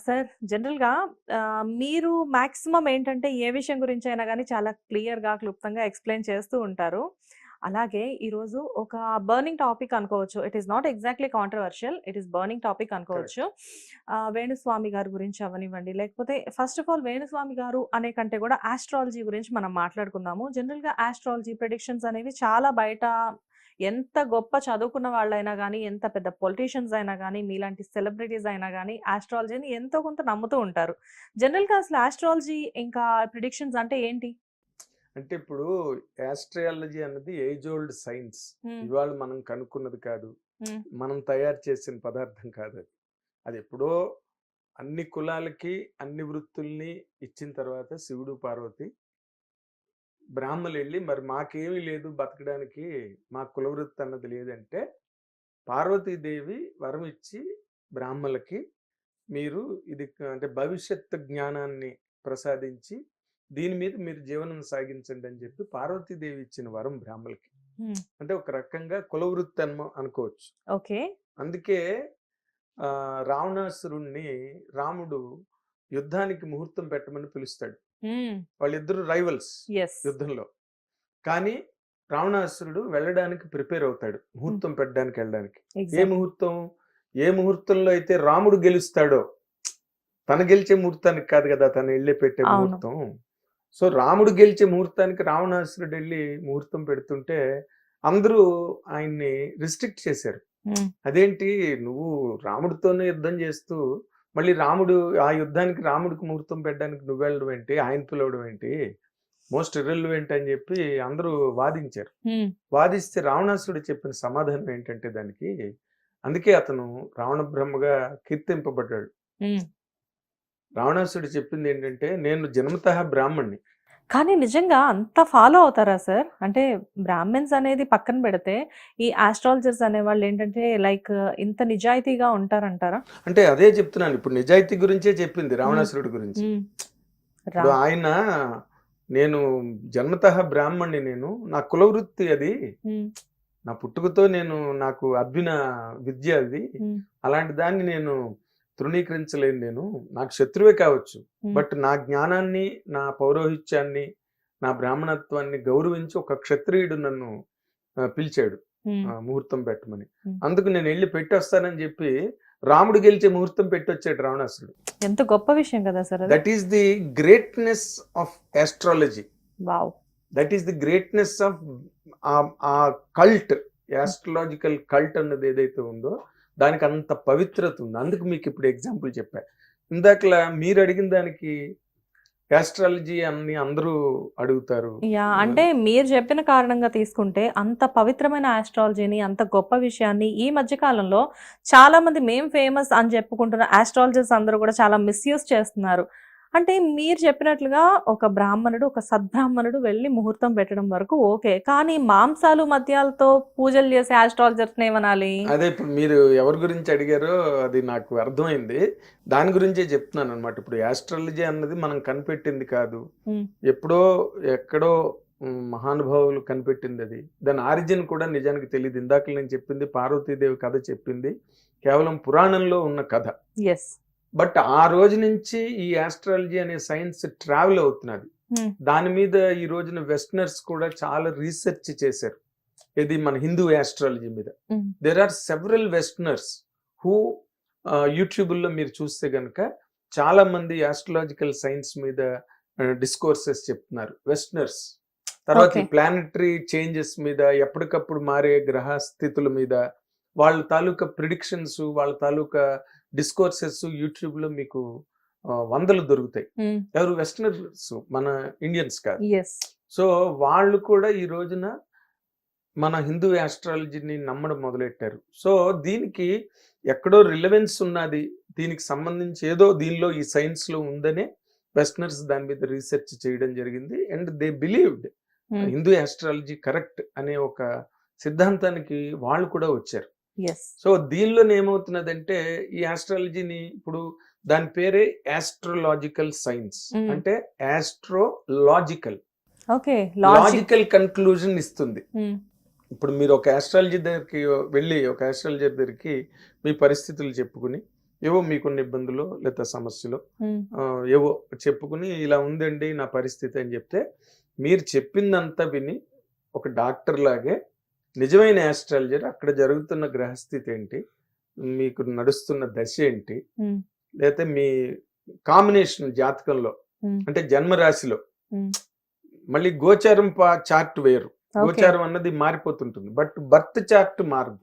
Sir జనరల్‌గా మీరు maximum ఏంటంటే ఏ విషయం గురించైనా గానీ చాలా క్లియర్‌గా, క్లుప్తంగా ఎక్స్‌ప్లెయిన్ చేస్తూ ఉంటారు. అలాగే ఈరోజు ఒక బర్నింగ్ టాపిక్ అనుకోవచ్చు. It is not exactly controversial. It is burning topic అనుకోవచ్చు. వేణుస్వామి గారి గురించి అవ్వనివ్వండి, లేకపోతే ఫస్ట్ ఆఫ్ ఆల్ వేణుస్వామి గారు అనే కంటే కూడా ఆస్ట్రాలజీ గురించి మనం మాట్లాడుకుందాము. జనరల్‌గా ఆస్ట్రాలజీ ప్రిడిక్షన్స్ అనేవి చాలా బయట ఎంత గొప్ప చదువుకున్న వాళ్ళైనా గానీ, ఎంత పెద్ద పొలిటీషియన్స్ అయినా గానీ, మీలాంటి సెలబ్రిటీస్ అయినా గానీ, ఆస్ట్రాలజీని ఎంతో కొంత నమ్ముతూ ఉంటారు. జనరల్‌గా అసలు ఆస్ట్రాలజీ ఇంకా ప్రిడిక్షన్స్ అంటే ఏంటి? అంటే ఇప్పుడు యాస్ట్రియాలజీ అన్నది ఏజ్ ఓల్డ్ సైన్స్. ఇవాళ మనం కనుక్కున్నది కాదు. మనం తయారు చేసిన పదార్థం కాదది. అదెప్పుడో అన్ని కులాలకి, అన్ని వృత్తుల్ని ఇచ్చిన తర్వాత శివుడు, పార్వతి బ్రాహ్మలెళ్ళి మరి మాకేమీ లేదు బతకడానికి, మా కులవృత్తి అన్నది లేదంటే, పార్వతీదేవి వరం ఇచ్చి బ్రాహ్మలకి మీరు ఇది అంటే భవిష్యత్తు జ్ఞానాన్ని ప్రసాదించి, దీని మీద మీరు జీవనం సాగించండి అని చెప్పి పార్వతీదేవి ఇచ్చిన వరం బ్రాహ్మలకి. హ్మ్. అంటే ఒక రకంగా కులవృత్తి అను అనుకోవచ్చు. ఓకే. అందుకే ఆహ్, రావణాసురుడిని రాముడు యుద్ధానికి ముహూర్తం పెట్టమని పిలుస్తాడు. వాళ్ళిద్దరూ రైవల్స్. యుద్ధంలో. కానీ రావణాసురుడు వెళ్ళడానికి ప్రిపేర్ అవుతాడు. ముహూర్తం పెట్టడానికి వెళ్ళడానికి. ఏ. ముహూర్తం? ఏ ముహూర్తంలో అయితే రాముడు గెలుస్తాడో, తను గెలిచే ముహూర్తానికి కాదు గదా! తను ఎళ్ళి పెట్టే. ముహూర్తం. సో, రాముడు గెలిచే ముహూర్తానికి రావణాసురుడెళ్ళి ముహూర్తం పెడుతుంటే, అందరూ ఆయన్ని రిస్ట్రిక్ట్ చేశారు. అదేంటి నువ్వు రాముడితోనే యుద్ధం చేస్తూ, మళ్ళీ రాముడు ఆ యుద్ధానికి రాముడికి ముహూర్తం పెట్టడానికి నువ్వెళ్ళడం ఏంటి? ఆయన పిలవడం ఏంటి? మోస్ట్ ఇర్రెలవెంట్ అని చెప్పి అందరూ వాదించారు. వాదిస్తే రావణాసురుడు చెప్పిన సమాధానం ఏంటంటే దానికి, అందుకే అతను రావణ బ్రహ్మగా కీర్తింపబడ్డాడు. హ్మ్. రావణాసురుడు చెప్పిందేంటంటే, నేను జన్మతః బ్రాహ్మణ్ణి. కానీ నిజంగా అంత ఫాలో అవుతారా సార్? అంటే బ్రాహ్మిన్స్ అనేది పక్కన పెడితే, ఈ ఆస్ట్రాలజర్స్ అనేవాళ్ళు ఏంటంటే లైక్ ఇంత నిజాయితీగా ఉంటారంటారా? అంటే అదే చెప్తున్నాను. ఇప్పుడు నిజాయితీ గురించే చెప్పింది హ్మ్. రావణాసురుడి గురించి. హ్మ్. ఇప్పుడు రా ఆయన నేను జన్మతః బ్రాహ్మణ్ణి నేను. నా కులవృత్తి అది. హ్మ్. నా పుట్టుకతో నేను నాకు అబ్బిన విద్య అది. హ్మ్. అలాంటి దాన్ని నేను తృణీకరించలేను నేను. నాకు శత్రువే కావచ్చు. బట్ నా జ్ఞానాన్ని, నా పౌరోహిత్యాన్ని, నా బ్రాహ్మణత్వాన్ని గౌరవించి ఒక క్షత్రియుడు నన్ను పిలిచాడు. ముహూర్తం పెట్టమని. అందుకు నేనెళ్ళి పెట్టొస్తానని చెప్పి, రాముడు గెలిచే ముహూర్తం పెట్టొచ్చాడు రావణాసురుడు. ఎంత గొప్ప విషయం కదా sir. That is the greatness of astrology. Wow! That is the greatness of a cult hmm. Astrological cult అన్నది ఏదైతే ఉందో, దానికి అంత పవిత్రత ఉంది. అందుకు మీకు ఇప్పుడు ఎగ్జాంపుల్ చెప్పా. ఇందాకలా మీరు అడిగిన దానికి యాస్ట్రాలజీ అని అందరూ అడుగుతారు. యా అంటే మీరు చెప్పిన కారణంగా తీసుకుంటే, అంత పవిత్రమైన ఆస్ట్రాలజీని, అంత గొప్ప విషయాన్ని ఈ మధ్య కాలంలో చాలా మంది మేం ఫేమస్ అని చెప్పుకుంటున్న ఆస్ట్రాలజర్స్ అందరూ కూడా చాలా మిస్‌యూజ్ చేస్తున్నారు. అంటే మీరు చెప్పినట్లుగా ఒక బ్రాహ్మణుడు, ఒక సద్బ్రాహ్మణుడు వెళ్ళి ముహూర్తం పెట్టడం వరకు ఓకే. కానీ మాంసాలు, మద్యాలతో పూజలు చేసే ఆస్ట్రాలజర్స్‌ని ఏమనాలి? అదే ఇప్పుడు మీరు ఎవరి గురించి అడిగారో అది నాకు అర్థమైంది. దాని గురించే చెప్తున్నాననమాట. ఇప్పుడు యాస్ట్రాలజీ అన్నది మనం కనిపెట్టింది కాదు. ఎప్పుడో, ఎక్కడో మహానుభావులు కనిపెట్టిందది. దాని ఆరిజిన్ కూడా నిజానికి తెలీదు. ఇందాక నేను చెప్పింది పార్వతీదేవి కథ చెప్పింది. కేవలం పురాణంలో ఉన్న కథ. యెస్. బట్ ఆ రోజు నుంచి ఈ యాస్ట్రాలజీ అనే సైన్స్ ట్రావెల్ అవుతున్నది. దాని మీద ఈ రోజున వెస్టర్నర్స్ కూడా చాలా రీసెర్చ్ చేశారు. ఏది మన హిందూ యాస్ట్రాలజీ మీద. There are several westerners who ah, యూట్యూబుల్లో మీరు చూస్తే గనక చాలా మంది యాస్ట్రాలాజికల్ సైన్స్ మీద డిస్కోర్సెస్ చెప్తున్నారు. వెస్టర్నర్స్. తర్వాత. ప్లానెటరీ చేంజెస్ మీద, ఎప్పటికప్పుడు మారే గ్రహ స్థితుల మీద, వాళ్ళ తాలూకా ప్రిడిక్షన్స్, వాళ్ళ తాలూకా డిస్కోర్సెస్ యూట్యూబ్‌లో మీకు ఆహ్, వందలు దొరుకుతాయి. ఎవరు వెస్టర్నర్స్ మన ఇండియన్స్ కాదు. సో, వాళ్ళు కూడా ఈ రోజున మన హిందూ యాస్ట్రాలజీని నమ్మడం మొదలెట్టారు. సో, దీనికి ఎక్కడో రిలవెన్స్ ఉన్నది. దీనికి సంబంధించి ఏదో దీనిలో ఈ సైన్స్‌లో ఉందనే వెస్టర్నర్స్ దాని మీద రీసెర్చ్ చేయడం జరిగింది. And they believed. Hindu astrology correct అనే ఒక సిద్ధాంతానికి వాళ్ళు కూడా వచ్చారు. సో, దీనిలోనే ఏమవుతున్నదంటే ఈ యాస్ట్రాలజీని ఇప్పుడు దాని పేరే యాస్ట్రోలాజికల్ సైన్స్. అంటే astrological. Okay. Logic. Logical conclusion ఇస్తుంది. ఇప్పుడు మీరు ఒక యాస్ట్రాలజీ దగ్గరికి వెళ్ళి ఒక యాస్ట్రాలజర్ దగ్గరికి మీ పరిస్థితులు చెప్పుకొని, ఏవో మీకున్న ఇబ్బందులు లేదా సమస్యలు ఏవో చెప్పుకుని ఇలా ఉందండి నా పరిస్థితి అని చెప్తే మీరు చెప్పిందంతా విని ఒక డాక్టర్ లాగే నిజమైన ఆస్ట్రాలజర్ అక్కడ జరుగుతున్న గ్రహస్థితి ఏంటి? మీకు నడుస్తున్న దశ ఏంటి? లేకపోతే మీ కాంబినేషన్ జాతకంలో అంటే జన్మరాశిలో. మళ్ళీ గోచారం చార్ట్ వేరు. గోచారం అన్నది మారిపోతుంటుంది. బట్ బర్త్ చార్ట్ మారదు.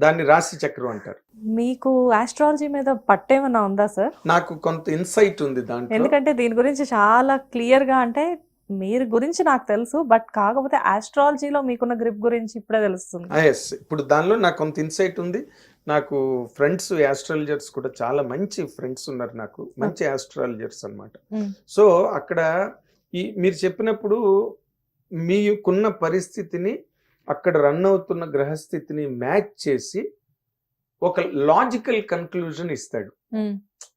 దాన్ని రాశి చక్రం అంటారు. మీకు ఆస్ట్రాలజీ మీద పట్టేమన్నా ఉందా సార్ నాకు కొంత ఇన్సైట్ ఉంది దాంట్లో. ఎందుకంటే దీని గురించి చాలా క్లియర్గా అంటే మీరు గురించి నాకు తెలుసు బట్ కాకపోతే ఆస్ట్రాలజీలో మీకున్న గ్రిప్ గురించి ఇప్పుడే తెలుస్తుంది. ఎస్ ఇప్పుడు దానిలో నాకు కొంత ఇన్సైట్ ఉంది. నాకు ఫ్రెండ్స్ ఆస్ట్రాలజర్స్ కూడా చాలా మంచి ఫ్రెండ్స్ ఉన్నారు నాకు. మంచి ఆస్ట్రాలజర్స్ అన్నమాట. Mm. సో అక్కడ ఈ మీరు చెప్పినప్పుడు మీకున్న పరిస్థితిని అక్కడ రన్ అవుతున్న గ్రహస్థితిని మ్యాచ్ చేసి ఒక లాజికల్ కన్క్లూజన్ ఇస్తాడు.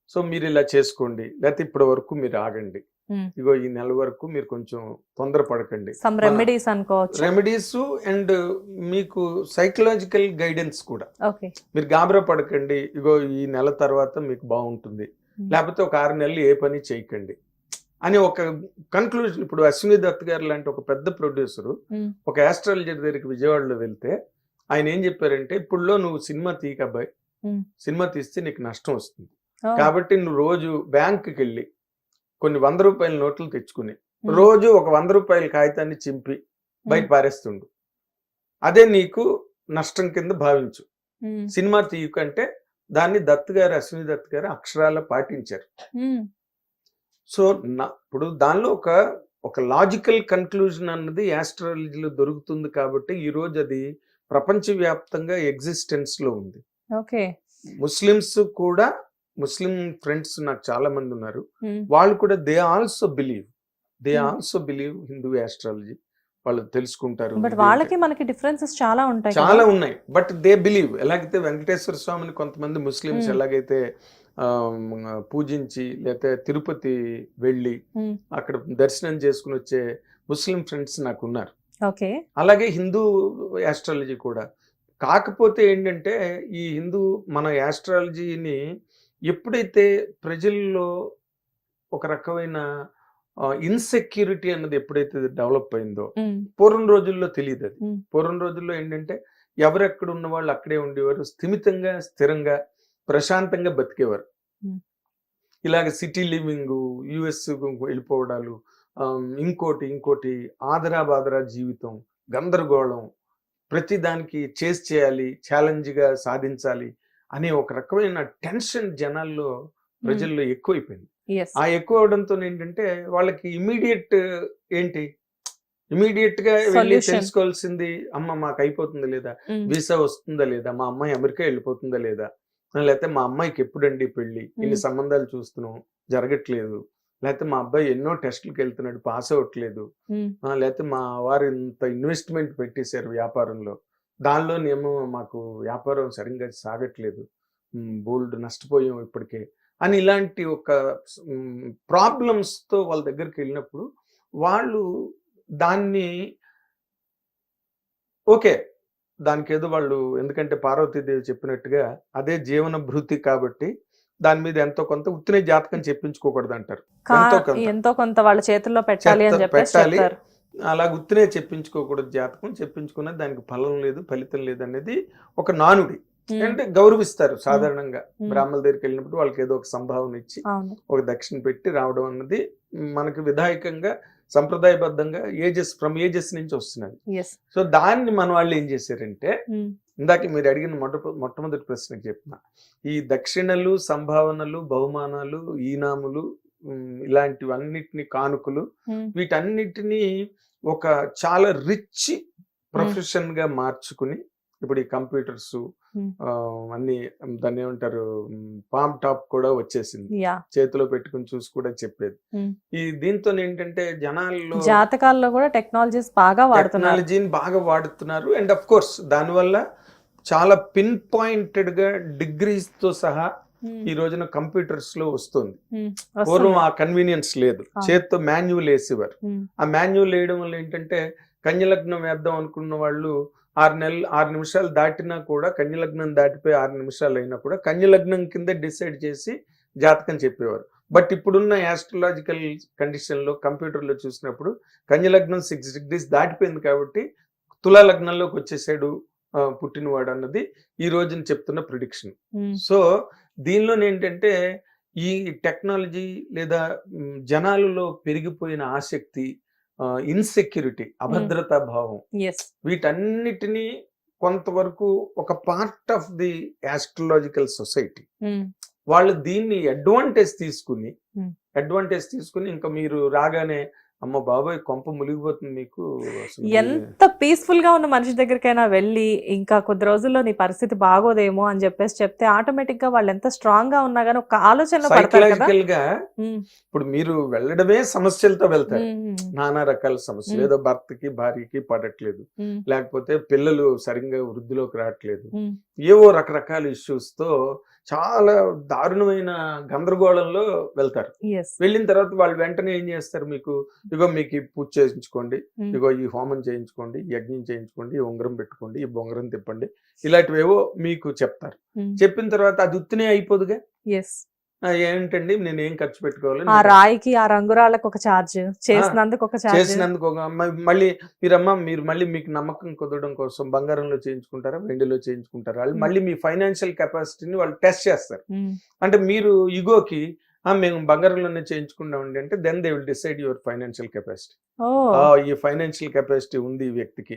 సో మీరు ఇలా చేసుకోండి. లేకపోతే ఇప్పటి వరకు మీరు ఆగండి. ఇగో ఈ నెల వరకు మీరు కొంచెం తొందరపడకండి. సమ్ మన- రెమెడీస్ అనుకోవచ్చు. రెమెడీస్ అండ్ మీకు సైకలాజికల్ గైడెన్స్ కూడా. మీరు గాబరా పడకండి. ఇగో ఈ నెల తర్వాత మీకు బాగుంటుంది. లేకపోతే ఒక ఆరు నెలలు ఏ పని చేయకండి. అని ఒక కన్క్లూజన్ ఇప్పుడు అశ్విని దత్ గారు లాంటి ఒక పెద్ద ప్రొడ్యూసరు. ఒక ఆస్ట్రాలజర్ దగ్గరికి విజయవాడలో వెళ్తే ఆయన ఏం చెప్పారంటే ఇప్పుడులో నువ్వు సినిమా తీయక అబ్బాయి. Hmm. సినిమా తీస్తే నీకు నష్టం వస్తుంది. కాబట్టి నువ్వు రోజు బ్యాంకుకి వెళ్ళి కొన్ని వంద రూపాయల నోట్లు తెచ్చుకుని రోజు ఒక వంద రూపాయల కాగితాన్ని చింపి బయట పారేస్తుండు. అదే నీకు నష్టం కింద భావించు. సినిమా తీయకంటే దాన్ని దత్ గారు అశ్విని దత్ గారు అక్షరాల పాటించారు. సో నా ఇప్పుడు దానిలో ఒక ఒక లాజికల్ కన్క్లూజన్ అన్నది యాస్ట్రాలజీలో దొరుకుతుంది కాబట్టి ఈ రోజు అది ప్రపంచవ్యాప్తంగా ఎగ్జిస్టెన్స్లో ఉంది. ఓకే. ముస్లిమ్స్ కూడా ముస్లిం ఫ్రెండ్స్ నాకు చాలా మంది ఉన్నారు. వాళ్ళు కూడా they also believe. They. Also believe Hindu astrology. వాళ్ళు తెలుసుకుంటారు బట్ వాళ్ళకి మనకి డిఫరెన్సెస్ చాలా ఉంటాయి. చాలా ఉన్నాయి. But they believe. ఎలాగైతే వెంకటేశ్వర స్వామిని కొంతమంది ముస్లిమ్స్. ఎలాగైతే పూజించి లేకపోతే తిరుపతి వెళ్ళి. అక్కడ దర్శనం చేసుకుని వచ్చే ముస్లిం ఫ్రెండ్స్ నాకు ఉన్నారు ఓకే. అలాగే హిందూ యాస్ట్రాలజీ కూడా. కాకపోతే ఏంటంటే ఈ హిందూ మన యాస్ట్రాలజీని ఎప్పుడైతే ప్రజల్లో ఒక రకమైన ఇన్సెక్యూరిటీ అన్నది ఎప్పుడైతే డెవలప్ అయిందో పూర్వం రోజుల్లో తెలియదు అది. పూర్వం రోజుల్లో ఏంటంటే ఎవరెక్కడ ఉన్న వాళ్ళు అక్కడే ఉండేవారు స్థిమితంగా స్థిరంగా ప్రశాంతంగా బతికేవారు. ఇలాగ సిటీ లివింగ్ యుఎస్ వెళ్ళిపోవడాలు ఇంకోటి ఇంకోటి ఆదరా బాదరా జీవితం గందరగోళం ప్రతి దానికి చేసి చేయాలి ఛాలెంజ్గా సాధించాలి అనే ఒక రకమైన టెన్షన్ జనాల్లో ప్రజల్లో ఎక్కువైపోయింది. ఆ ఎక్కువ అవడంతో ఏంటంటే వాళ్ళకి ఇమీడియట్ ఏంటి? ఇమీడియట్గా వెళ్ళి. తెలుసుకోవాల్సింది అమ్మ మాకు అయిపోతుందా లేదా? వీసా వస్తుందా లేదా? మా అమ్మాయి అమెరికా వెళ్ళిపోతుందా లేదా? లేకపోతే మా అమ్మాయికి ఎప్పుడండి పెళ్ళి ఇన్ని. సంబంధాలు చూస్తున్నాం జరగట్లేదు. లేకపోతే మా అబ్బాయి ఎన్నో టెస్టులకు వెళ్తున్నాడు పాస్ అవ్వట్లేదు. లేకపోతే మా వారు ఇంత ఇన్వెస్ట్మెంట్ పెట్టేశారు వ్యాపారంలో. దానిలోనేమో మాకు వ్యాపారం సరిగ్గా సాగట్లేదు బోల్డ్ నష్టపోయాం ఇప్పటికే అని ఇలాంటి ఒక ప్రాబ్లమ్స్తో వాళ్ళ దగ్గరికి వెళ్ళినప్పుడు వాళ్ళు దాన్ని ఓకే దానికి ఏదో వాళ్ళు ఎందుకంటే పార్వతీదేవి చెప్పినట్టుగా అదే జీవన భృతి కాబట్టి దాని మీద ఎంతో కొంత ఉత్తినే జాతకం చెప్పించుకోకూడదు అంటారు ఎంతో కొంత. వాళ్ళ చేతుల్లో పెట్టాలి అని. చెప్తారు అలా గుర్తునే చెప్పించుకోకూడదు జాతకం చెప్పించుకున్నది దానికి ఫలం లేదు ఫలితం లేదు అనేది ఒక నానుడి. అంటే గౌరవిస్తారు సాధారణంగా. బ్రాహ్మణుల దగ్గరికి వెళ్ళినప్పుడు వాళ్ళకి ఏదో ఒక సంభావన ఇచ్చి ఒక దక్షిణ పెట్టి రావడం అన్నది మనకి విధాయకంగా సంప్రదాయబద్ధంగా ఏజెస్ ఫ్రమ్ ఏజెస్ నుంచి వస్తున్నది. సో దాన్ని మన వాళ్ళు ఏం చేశారంటే ఇందాక మీరు అడిగిన మొట్ట మొట్టమొదటి ప్రశ్నకి చెప్పిన ఈ దక్షిణలు సంభావనలు బహుమానాలు ఈనాములు ఇలాంటివన్నిటిని కానుకలు. వీటన్నిటిని ఒక చాలా రిచ్ ప్రొఫెషన్గా మార్చుకుని ఇప్పుడు ఈ కంప్యూటర్స్. అన్ని దాన్ని ఏమంటారు పామ్ టాప్ కూడా వచ్చేసింది. చేతిలో పెట్టుకుని చూసి కూడా చెప్పేది. ఈ దీంతో ఏంటంటే జనాల్లో జాతకాల్లో కూడా టెక్నాలజీస్ బాగా వాడుతున్నారు. టెక్నాలజీని బాగా వాడుతున్నారు. అండ్ అఫ్ కోర్స్ దానివల్ల చాలా పిన్ పాయింటెడ్గా డిగ్రీస్తో సహా ఈ రోజున కంప్యూటర్స్లో వస్తుంది పూర్వం. ఆ కన్వీనియన్స్ లేదు. చేత్తో మాన్యువల్ వేసేవారు. ఆ మాన్యువల్ వేయడం వల్ల ఏంటంటే కన్యలగ్నం వేద్దాం అనుకున్న వాళ్ళు ఆరు నెలలు ఆరు నిమిషాలు దాటినా కూడా కన్యలగ్నం దాటిపోయి ఆరు నిమిషాలు అయినా కూడా కన్యలగ్నం కింద డిసైడ్ చేసి జాతకం చెప్పేవారు. బట్ ఇప్పుడున్న యాస్ట్రలాజికల్ కండిషన్లో కంప్యూటర్లో చూసినప్పుడు కన్యలగ్నం సిక్స్ డిగ్రీస్ దాటిపోయింది కాబట్టి తులా లగ్నంలోకి వచ్చేసాడు పుట్టినవాడు అన్నది ఈ రోజున చెప్తున్న ప్రిడిక్షన్. సో దీనిలో ఏంటంటే ఈ టెక్నాలజీ లేదా జనాలలో పెరిగిపోయిన ఆసక్తి ఇన్సెక్యూరిటీ అభద్రతా భావం. వీటన్నిటినీ కొంతవరకు ఒక part of the astrological society వాళ్ళు దీన్ని అడ్వాంటేజ్ తీసుకుని. అడ్వాంటేజ్ తీసుకుని ఇంకా మీరు రాగానే అమ్మ బాబాయ్ కొంప మునిగిపోతుంది మీరు- ఎంత పీస్ఫుల్గా ఉన్న మనిషి దగ్గరికైనా వెళ్ళి ఇంకా కొద్ది రోజుల్లో నీ పరిస్థితి బాగోదేమో అని చెప్పేసి చెప్తే ఆటోమేటిక్గా వాళ్ళు ఎంత స్ట్రాంగ్గా ఉన్నా గానీ ఒక ఆలోచనలో పడతారు కదా. సైకలాజికల్గా ఉమ్, ఇప్పుడు మీరు వెళ్ళడమే సమస్యలతో వెళ్తారు. నానా రకాల సమస్యలు. ఏదో భర్తకి భార్యకి పడట్లేదు. లేకపోతే పిల్లలు సరిగ్గా వృద్ధిలోకి రావట్లేదు. ఏవో రకరకాల ఇష్యూస్తో చాలా దారుణమైన గందరగోళంలో వెళ్తారు. వెళ్ళిన తర్వాత వాళ్ళు వెంటనే ఏం చేస్తారు మీకు? ఇగో మీకు ఈ పూజ చేయించుకోండి ఉమ్, ఇగో ఈ హోమం చేయించుకోండి యజ్ఞం చేయించుకోండి ఈ ఉంగరం పెట్టుకోండి ఈ బొంగరం తిప్పండి ఇలాంటివేవో మీకు చెప్తారు. ఉమ్, చెప్పిన తర్వాత అది ఉత్తినే అయిపోదుగా? ఏంటండి? నేను ఏం ఖర్చు పెట్టుకోవాలి? ఆ రాయికి ఆ రంగురాళ్ళకి ఒక ఛార్జ్. చేసినందుకు ఒక ఛార్జ్. చేసినందుకు ఒక మళ్ళీ మీరమ్మ మీరు మళ్ళీ మీకు నమ్మకం కుదరడం కోసం బంగారంలో చేయించుకుంటారా వెండిలో చేయించుకుంటారా? వాళ్ళు. మళ్ళీ మీ ఫైనాన్షియల్ కెపాసిటీని వాళ్ళు టెస్ట్ చేస్తారు. అంటే మీరు ఇగోకి "ఆ, మేము బంగారంలోనే చేయించుకుంటామండి అంటే then they will decide your financial capacity ఈ ఫైనాన్షియల్ కెపాసిటీ ఉంది ఈ వ్యక్తికి.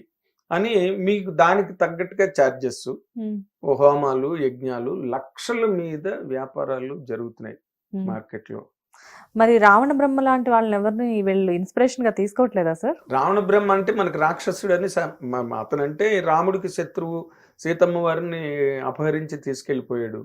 అని మీకు దానికి తగ్గట్టుగా ఛార్జెస్ హోమాలు యజ్ఞాలు లక్షల మీద వ్యాపారాలు జరుగుతున్నాయి ఉమ్. మార్కెట్లో మరి రావణ బ్రహ్మ లాంటి వాళ్ళని ఎవరిని వీళ్ళు ఇన్స్పిరేషన్గా తీసుకోవట్లేదా సార్ రావణ బ్రహ్మ అంటే మనకు రాక్షసుడు అని అతనంటే రాముడికి శత్రువు సీతమ్మ వారిని అపహరించి తీసుకెళ్ళిపోయాడు.